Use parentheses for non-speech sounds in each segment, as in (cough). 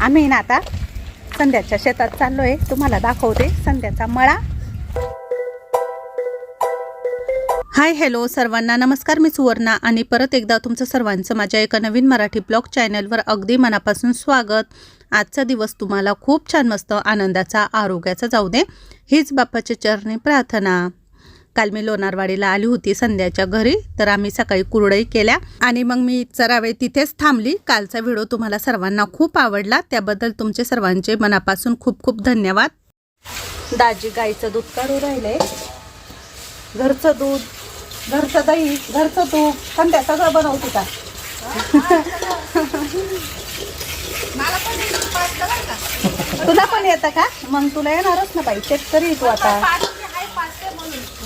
आम्ही ना आता संध्याच्या शेतात चाललो आहे तुम्हाला दाखवते संध्याचा मळा. हाय हॅलो सर्वांना. नमस्कार मी सुवर्णा आणि परत एकदा तुमचं सर्वांचं माझ्या एका नवीन मराठी ब्लॉग चॅनलवर अगदी मनापासून स्वागत. आजचा दिवस तुम्हाला खूप छान मस्त आनंदाचा आरोग्याचा जाऊ दे. हीच बाप्पाच्या चरणी प्रार्थना. काल मी लोणारवाडीला आली होती संध्याच्या घरी तर आम्ही सकाळी कुरडई केल्या आणि मग मी जरा वेळ तिथेच थांबली. कालचा व्हिडिओ तुम्हाला सर्वांना खूप आवडला त्याबद्दल तुमचे सर्वांचे मनापासून खूप खूप धन्यवाद. दाजी गाईचं दूध काढू राहिले. घरचं दूध घरचं दही घरचं तूप संध्या सगळं बनवते का? तुला पण येतं का? मग तुला येणारच ना बाई शेतकरी तू आता.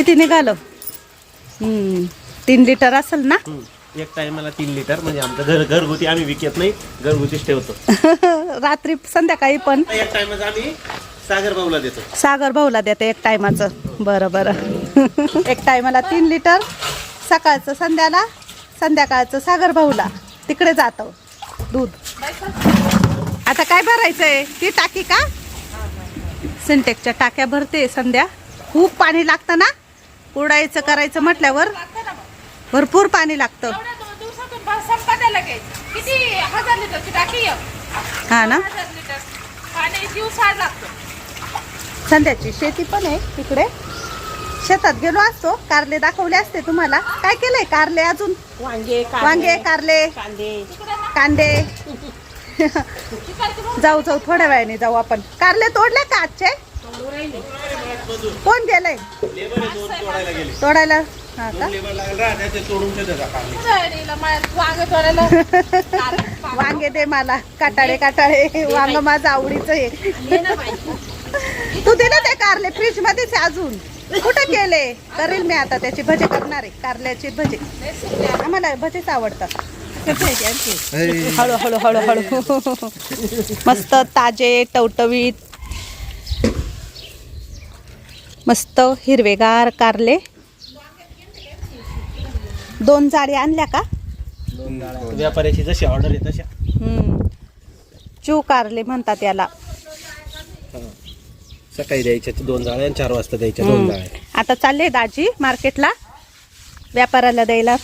किती निघालं? हम्म, तीन लिटर असेल ना? हम्म. एक टायमाला तीन लिटर म्हणजे आमचं घर घरगुती आम्ही विकत नाही घरगुतीच ठेवतो. (laughs) रात्री संध्याकाळी पण. एक टायमाचं आम्ही सागर भाऊला देतो. सागर भाऊला देते एक टायमाचं. बरं बरं. (laughs) एक टायमाला तीन लिटर सकाळचं संध्याला संध्याकाळचं सागर भाऊला. तिकडे जातं. दूध. आता काय भरायचंय? ती टाकी का? सिंटेक्सच्या टाक्या भरते संध्या. खूप पाणी लागतं ना? कुडायचं करायचं म्हटल्यावर भरपूर पाणी लागतं. किती हजार लिटरची टाकी एक. हा ना? हजार लिटर. पाणी दिवसाड लागतं. संध्याची शेती पण आहे तिकडे शेतात गेलो असतो कारले दाखवले असते तुम्हाला. काय केलंय कारले अजून? वांगे वांगे कारले. कांदे. कांदे. जाऊ जाऊ थोड्या वेळाने जाऊ आपण. कारले तोडले का आजचे? कोण गेलंय तोडायला? हा का? (laughs) वांगे दे मला काटाळे काटाळे. वांग माझं आवडीचं आहे. (laughs) तू दिलं ते कारले फ्रीज मध्येच आहे अजून. कुठे केले? करेल मी आता त्याची भजे करणार आहे कारल्याची भजे. आम्हाला भजेच आवडतात. हळू हळू हळू हळू. मस्त ताजे टवटवीत मस्त हिरवेगार कारले. दोन जाळी आणल्या का? व्यापाऱ्याची जशी ऑर्डर आहे तशा. हम्म. चू कारले म्हणतात याला. सकाळी द्यायच्या दोन जाळ्या आणि चार वाजता द्यायच्या दोन हम्म. जाळ्या. आता चालले दाजी मार्केटला व्यापाराला द्यायला.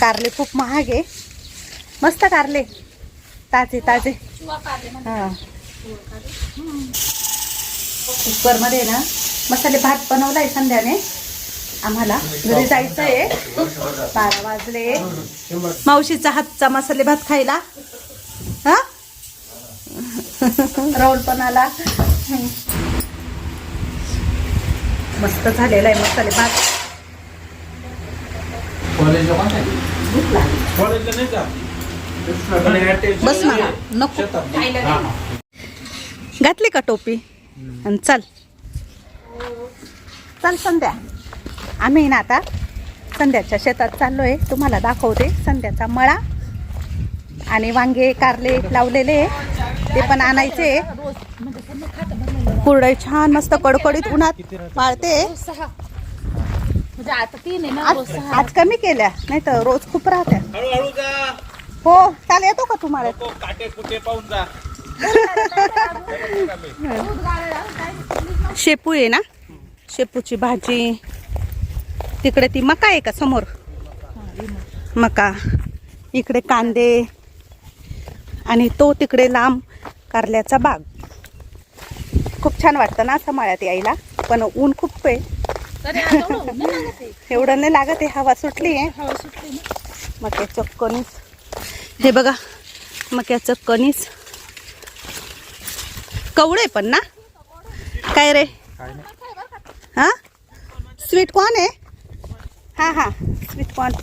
कारले खूप महाग आहे. मस्त कारले. ताजे ताजे. हा. कुकरमध्ये ना मसाले भात बनवलाय संध्याने. आम्हाला घरी जायचं आहे बारा वाजले. मावशीचा हातचा मसाले भात खायला. हा? राहुल पण आला. मस्त झालेला आहे मसाले भात. बस ना नको. घातली का टोपी? आणि चल. चल संध्या. आम्ही ना आता संध्याच्या शेतात चाललो आहे तुम्हाला दाखवते संध्याचा मळा आणि वांगे कारले लावलेले. ते पण आणायचे कुरडई छान मस्त कडकडीत उन्हात पाळते आज आज कमी केल्या नाही तर रोज खूप राहत्या. हो चाल येतो का तुम्हाला? (laughs) शेपू आहे ना? शेपूची भाजी. तिकडे ती मका आहे का समोर? मका. इकडे कांदे. आणि तो तिकडे लांब कारल्याचा बाग. खूप छान वाटतं ना असं मळ्यात यायला. पण ऊन खूप आहे. एवढं नाही लागत आहे. हवा सुटली आहे. हवा सुटली ना. मक्याचं कणीस. हे बघा मक्याचं कणीस. कवडे पण ना? काय रे? हा? स्वीट कॉर्न आहे? हा हा. स्वीट कॉर्न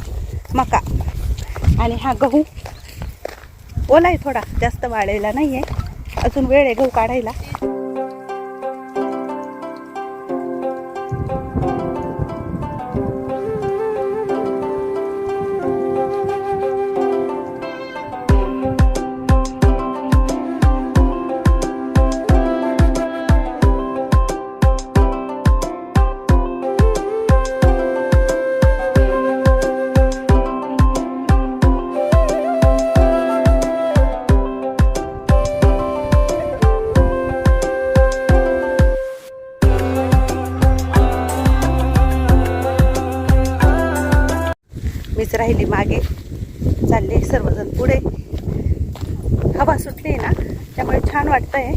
मका. आणि हा गहू. ओला आहे थोडा. जास्त वाळलेला नाही आहे अजून वेळ आहे गहू काढायला. राहिली मागे. चालले सर्वजण पुढे. हवा सुटली ना त्यामुळे छान वाटतंय.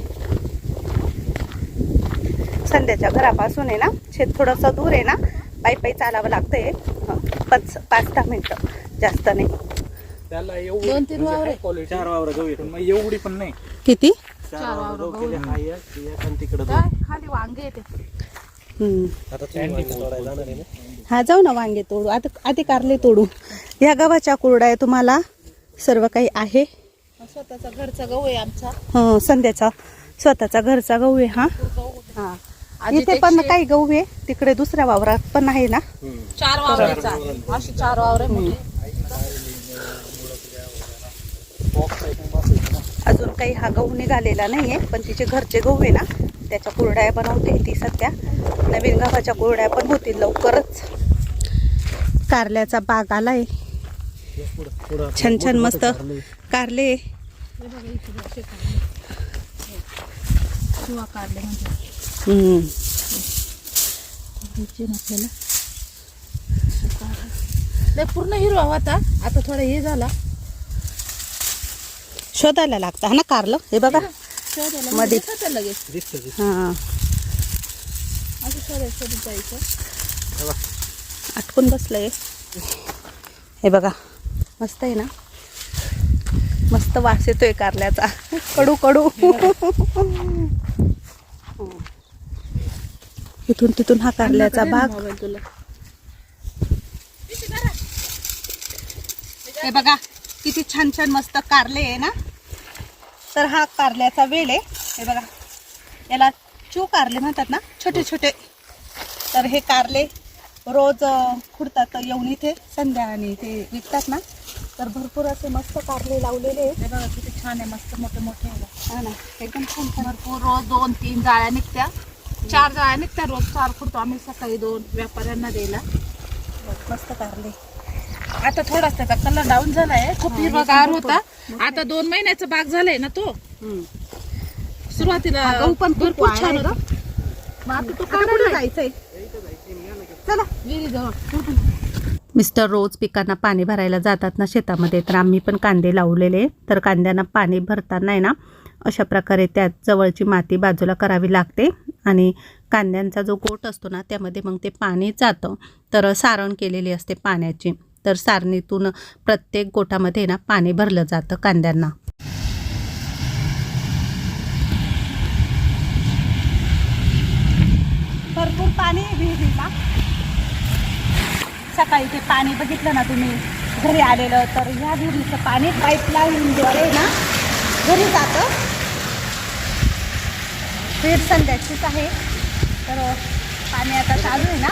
संध्याच्या घरापासून आहे ना शेत थोडंसं दूर आहे ना पायी पायी चालावं लागतंय. हं, पाच पाच दहा मिनटं. जास्त नाही. त्याला एवढी दोन तीन वावर आहे. क्वालिटी चार वावर गहू येतो मग एवढी पण नाही. किती? चार वावर गहू केले हा आणि तिकडं काय? खाली वांगे येते हम्म. आता तुम्ही वांगी तोडायला जाणार आहे ना? हा जाऊ ना वांगे तोडू. आता आधी कारले तोडू. या गव्हाच्या कुरड्या तुम्हाला सर्व काही आहे. स्वतःचा घरचा गहू आहे आमचा. हं, संध्याचा स्वतःचा घरचा गहू आहे हा. हा. आजी इथे पण त्याची- काही गहू आहे. तिकडे दुसऱ्या वावरात पण आहे ना. चार वावराचा आहे अशी चार वावर आहे. अजून काही हा गहू निघालेला नाहीये पण तिचे घरचे गहू आहे ना. त्याच्या कुरड्या बनवते ती सध्या नवीन गव्हाच्या कुरड्या पण होतील लवकरच. कारल्याचा बाग आलाय. छान छान मस्त कारले. पूर्ण हिरवा होता. आता थोडा हे झाला. शोधायला लागतं हा ना कारलं? हे बघा. शोधायला मध्ये. लगेच. दिसतं हा. असं शोधायला शोधत जायचं आटकून बसलंय. हे बघा मस्त आहे ना? मस्त वास येतोय कारल्याचा. कडू कडू. इथून तिथून हा कारल्याचा बाग मोबाईल तुला. हे बघा किती छान छान मस्त कारले आहे ना? तर हा कारल्याचा वेळ आहे. हे बघा. याला चू कारले म्हणतात ना छोटे छोटे. तर हे कारले रोज खुडतात येऊन इथे संध्या आणि ते विकतात ना. तर भरपूर असे मस्त कारले लावलेले आहेत. हे बघा किती छान आहे मस्त मोठे मोठे. हा ना एकदम छान भरपूर रोज दोन तीन जाळ्या निघत्या. चार जाळ्या निघत्या रोज चार खुडतो आम्ही सकाळी दोन व्यापाऱ्यांना द्यायला. मस्त कारले. आता थोडासा त्याचा कलर डाऊन झालाय. खूप हिरवागार होता. आता दोन महिन्याचा बाग झालाय ना तो. सुरुवातीला गहू पण भरपूर छान. होता. मग आता तो आता कुठं जायचंय? चला. विहिरी जवळ. मिस्टर रोज पिकांना पाणी भरायला जातात ना शेतामध्ये तर आम्ही पण कांदे लावलेले. तर कांद्यांना पाणी भरताना आहे ना अशा प्रकारे त्यात जवळची माती बाजूला करावी लागते. आणि कांद्यांचा जो गोट असतो ना त्यामध्ये मग ते पाणी जातं. तर सारण केलेली असते पाण्याची. तर सारणीतून प्रत्येक गोटामध्ये ना पाणी भरलं जातं कांद्यांना. भरपूर पाणी आहे विहिरीला सकाळी ते पाणी बघितलं ना तुम्ही घरी आलेलं तर ह्या विहिरीचं पाणी पाईपलाईनद्वारे ना घरी जातं. विहीर संध्याचीच आहे. तर पाणी आता चालू आहे ना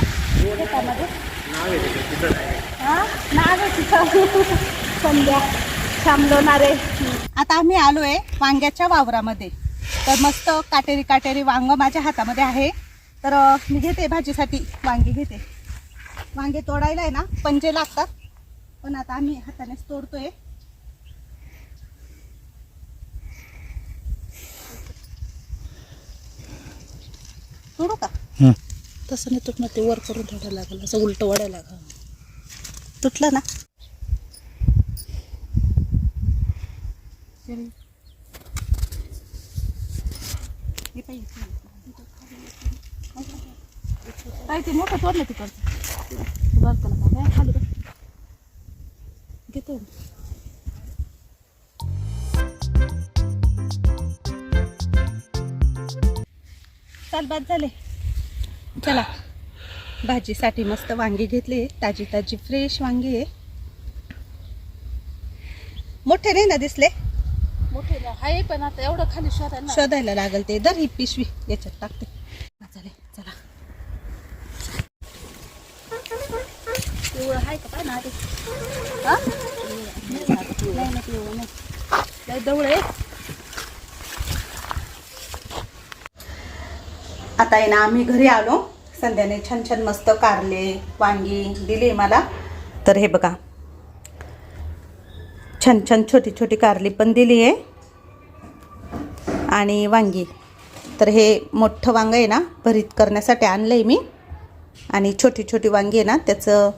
शेतामध्ये. नाव आहे तिथं संध्या. थांबलोणारे आता आम्ही आलो आहे वांग्याच्या वावरामध्ये. तर मस्त काटेरी काटेरी वांग माझ्या हातामध्ये आहे. तर मी घेते भाजीसाठी. वांगी घेते. वांगे तोडायला आहे ना पंजे लागतात. पण आता आम्ही हातानेच तोडतोय. तोडू का? तसं नाही तुटणार ते वर करून ठेवायला लागेल असं उलटं वडायला लागेल. तुटलं ना? काय ते मोठं तोडलं तिकडचं. बघ त्याला काय खाली घेतो. चाल बाद झाले. चला. भाजीसाठी मस्त वांगी घेतली. ताजी ताजी फ्रेश वांगी. आहे मोठे नाही ना दिसले? मोठे आहे पण आता एवढं खाली शोधायला शोधायला लागल ते. दर ही पिशवी. याच्यात टाकते. चालेल चला. पिवळं आहे का पाय ना आधी? हा? नाही ना पिवळं नाही. जवळ आहे. आता आहे ना आम्ही घरी आलो. संध्याने छान छान मस्त कारले वांगी दिली मला. तर हे बघा. छान छान छोटी छोटी कारली पण दिली आहे. आणि वांगी. तर हे मोठं वांगं आहे ना भरीत करण्यासाठी आणलं आहे मी. आणि छोटी छोटी वांगी आहे ना त्याचं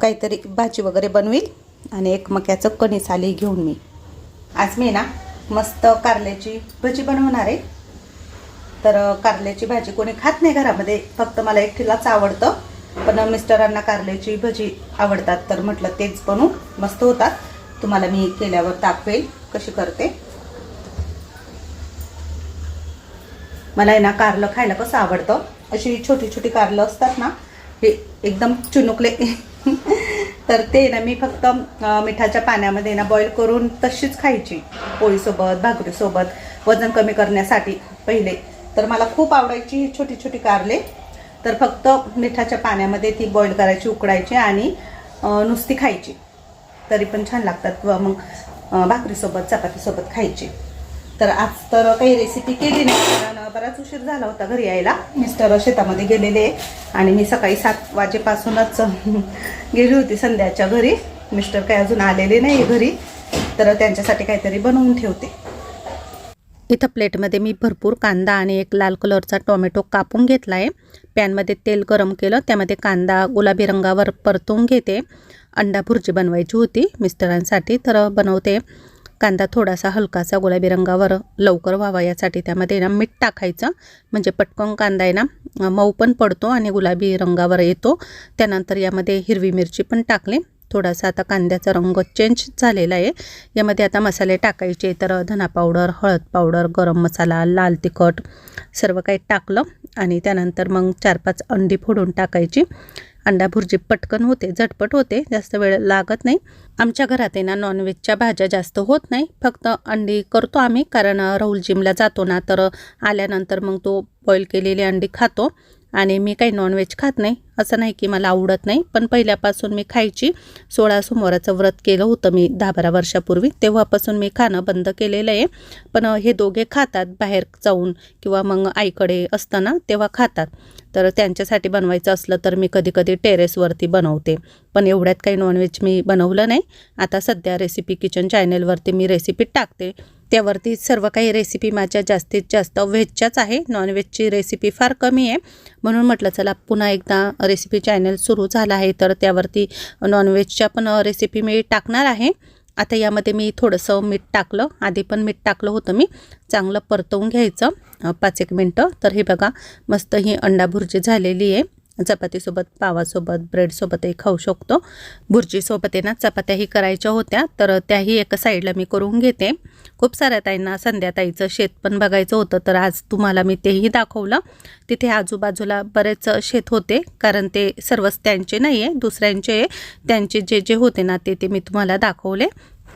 काहीतरी भाजी वगैरे बनवील. आणि एक मक्याचं कणीस आली घेऊन मी. आज मी ना मस्त कारल्याची भजी बनवणार आहे. तर कारल्याची भाजी कोणी खात नाही घरामध्ये फक्त मला एकटीलाच आवडतं. पण मिस्टरांना कारल्याची भजी आवडतात तर म्हटलं तेच बनू मस्त होतात. तुम्हाला मी केल्यावर दाखवेल कशी करते. मला आहे ना कारलं खायला कसं आवडतं. अशी छोटी छोटी कारलं असतात ना हे एकदम चुनुकले (laughs) तर ते ना मी फक्त मिठाच्या पाण्यामध्ये ना बॉईल करून तशीच खायची पोळीसोबत भाकरीसोबत. वजन कमी करण्यासाठी पहिले तर मला खूप आवडायची ही छोटी छोटी कारले. तर फक्त मिठाच्या पाण्यामध्ये ती बॉईल करायची उकडायची आणि नुसती खायची. तरी पण छान लागतात व मग भाकरीसोबत चपातीसोबत खायची. तर आज तर काही रेसिपी केली नाही कारण बराच उशीर झाला होता घरी यायला. मिस्टर शेतामध्ये गेलेले आणि मी सकाळी सात वाजेपासूनच (laughs) गेली होती संध्याच्या घरी. मिस्टर काही अजून आलेले नाही घरी. तर त्यांच्यासाठी काहीतरी बनवून ठेवते. इथं प्लेटमध्ये मी भरपूर कांदा आणि एक लाल कलरचा टोमॅटो कापून घेतला आहे पॅनमध्ये तेल गरम केलं त्यामध्ये कांदा गुलाबी रंगावर परतून घेते. अंडा भुर्जी बनवायची होती मिस्टरांसाठी तर बनवते. कांदा थोडासा हलकासा गुलाबी रंगावर लवकर व्हावा यासाठी त्यामध्ये ना मीठ टाकायचं. म्हणजे पटकन कांदा आहे ना मऊ पण पडतो आणि गुलाबी रंगावर येतो. त्यानंतर यामध्ये हिरवी मिरची पण टाकली. थोडासा आता कांद्याचा रंग चेंज झालेला आहे. यामध्ये आता मसाले टाकायचे तर धना पावडर हळद पावडर गरम मसाला लाल तिखट सर्व काही टाकलं आणि त्यानंतर मग चार पाच अंडी फोडून टाकायची. अंडा भुर्जी पटकन होते झटपट होते जास्त वेळ लागत नाही. आमच्या घरात आहे ना नॉनव्हेजच्या भाज्या जास्त होत नाही. फक्त अंडी करतो आम्ही कारण राहुल जिमला जातो ना तर आल्यानंतर मग तो बॉईल केलेली अंडी खातो. आणि मी काही नॉनव्हेज खात नाही. असं नाही की मला आवडत नाही पण पहिल्यापासून मी खायची. सोळा सोमवाराचं व्रत केलं होतं मी दहा बारा वर्षापूर्वी. तेव्हापासून मी खाणं बंद केलेलं आहे. पण हे दोघे खातात बाहेर जाऊन किंवा मग आईकडे असताना तेव्हा खातात. तर त्यांच्यासाठी बनवायचं असलं तर मी कधी कधी टेरेसवरती बनवते. पण एवढ्यात काही नॉनव्हेज मी बनवलं नाही. आता सध्या रेसिपी किचन चॅनेलवरती मी रेसिपी टाकते. त्यावरती सर्व काही रेसिपी माझ्या जास्तीत जास्त व्हेजच्याच आहे. नॉनव्हेजची रेसिपी फार कमी आहे. म्हणून म्हटलं चला पुन्हा एकदा रेसिपी चॅनल सुरू झाला आहे. तर त्यावरती नॉनव्हेजच्या पण रेसिपी मी टाकणार आहे. आता यामध्ये मी थोडंसं मीठ टाकलं. आधी पण मीठ टाकलं होतं मी. चांगलं परतवून घ्यायचं. पाच एक मिनटं. तर हे बघा मस्त ही अंडा भुर्जी झालेली आहे. चपातीसोबत पावासोबत ब्रेडसोबतही खाऊ शकतो. भुर्जीसोबत आहे ना चपात्याही करायच्या होत्या तर त्याही एका साईडला मी करून घेते. खूप साऱ्या ताईंना संध्याताईचं शेत पण बघायचं होतं तर आज तुम्हाला मी तेही दाखवलं. तिथे आजूबाजूला बरेच शेत होते कारण ते सर्वच त्यांचे नाही आहे. दुसऱ्यांचे त्यांचे जे जे होते ना ते ते मी तुम्हाला दाखवले.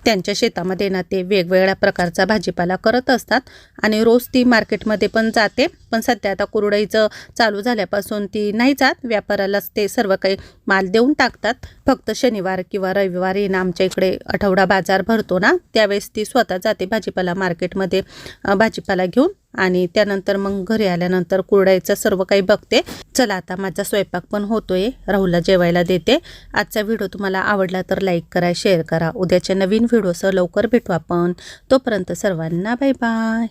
त्यांच्या शेतामध्ये ना ते वेगवेगळ्या प्रकारचा भाजीपाला करत असतात. आणि रोज ती मार्केटमध्ये पण जाते. पण सध्या आता कुरडईचं चालू झाल्यापासून ती नाही जात. व्यापारालाच ते सर्व काही माल देऊन टाकतात. फक्त शनिवार किंवा रविवार येणं आमच्या इकडे आठवडा बाजार भरतो ना त्यावेळेस ती स्वतः जाते भाजीपाला मार्केटमध्ये भाजीपाला घेऊन आणि त्यानंतर मग घरी आल्यानंतर कुरडाईचं सर्व काही बघते. चला आता माझा स्वयंपाक पण होतोय राहुलला जेवायला देते. आजचा व्हिडिओ तुम्हाला आवडला तर लाईक करा शेअर करा. उद्याच्या नवीन व्हिडिओसह लवकर भेटू आपण. तोपर्यंत सर्वांना बाय बाय.